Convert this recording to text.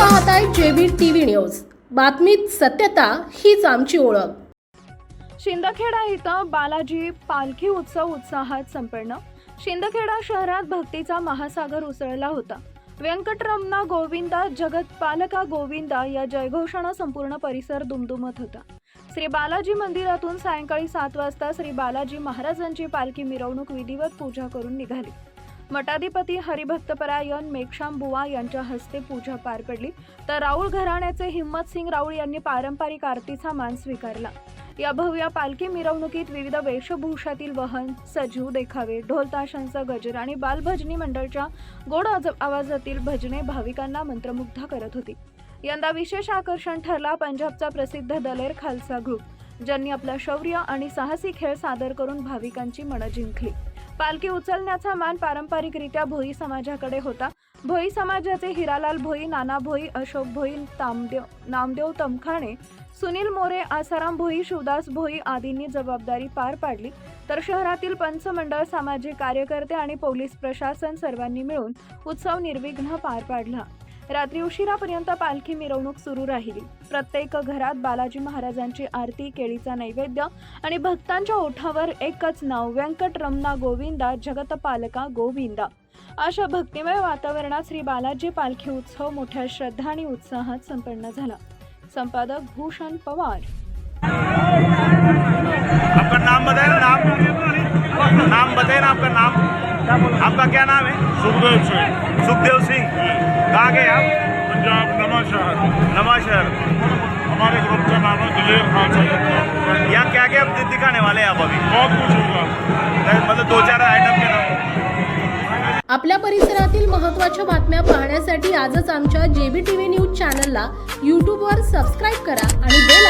पाहताय JB TV news. बातमीत सत्यता हीच आमची ओळख. शिंदखेडा इथं बालाजी पालखी उत्सव उत्साहात संपन्न. शिंदखेडा शहरात भक्तीचा महासागर उसळला होता. व्यंकटरमणा गोविंदा जगतपालका गोविंदा या जयघोषणा संपूर्ण परिसर दुमदुमत होता. श्री बालाजी मंदिरातून सायंकाळी सात वाजता श्री बालाजी महाराजांची पालखी मिरवणूक विधिवत पूजा करून निघाली. मठाधिपती हरिभक्तपरायण मेघशाम बुवा यांच्या हस्ते पूजा पार पडली. तर राऊळ घराण्याचे हिम्मत सिंग राऊळ यांनी पारंपरिक आरतीचा मान स्वीकारला. या भव्य पालखी मिरवणुकीत विविध वेशभूषातील वहन सजीव देखावे ढोलताशांचा गजर आणि बालभजनी मंडळच्या गोड आज- आवाजातील भजने भाविकांना मंत्रमुग्ध करत होती. यंदा विशेष आकर्षण ठरला पंजाबचा प्रसिद्ध दलेर खालसा ग्रुप ज्यांनी आपला शौर्य आणि साहसी खेळ सादर करून भाविकांची मनं जिंकली. पालखी उचलण्याचा मान पारंपरिकरित्या भोई समाजाकडे होता. भोई समाजाचे हिरालाल भोई नाना भोई अशोक भोई तामदेव नामदेव तमखाणे सुनील मोरे आसाराम भोई शिवदास भोई आदींनी जबाबदारी पार पाडली. तर शहरातील पंचमंडळ सामाजिक कार्यकर्ते आणि पोलीस प्रशासन सर्वांनी मिळून उत्सव निर्विघ्न पार पाडला. रात्री उशिरापर्यंत पालखी मिरवणूक सुरू राहिली. प्रत्येक घरात बालाजी महाराजांची आरती केळीचा नैवेद्य आणि भक्तांच्या ओठावर एकच नाव व्यंकटरमणा गोविंदा जगतपालका गोविंदा. अशा भक्तिमय वातावरणात श्री बालाजी पालखी उत्सव मोठ्या श्रद्धा आणि उत्साहात संपन्न झाला. संपादक भूषण पवार. आपका नाम बताए नाम आपका क्या नाम है? सुखदेव सिंह। सुखदेव सिंह। कहाँ गए आप? पंजाब नमा शहर। नमा शहर। हमारे ग्रुप का नाम है दिलेर खान यहाँ क्या क्या दिखाने वाले हैं आप अभी? बहुत कुछ होगा। मतलब दो चार आइटम के नाम। आपल्या परिसरातील महत्त्वाच्या बातम्या पाहण्यासाठी आजच आमच्या जेबी टीव्ही न्यूज चॅनलला यूट्यूबवर सबस्क्राईब करा आणि बेल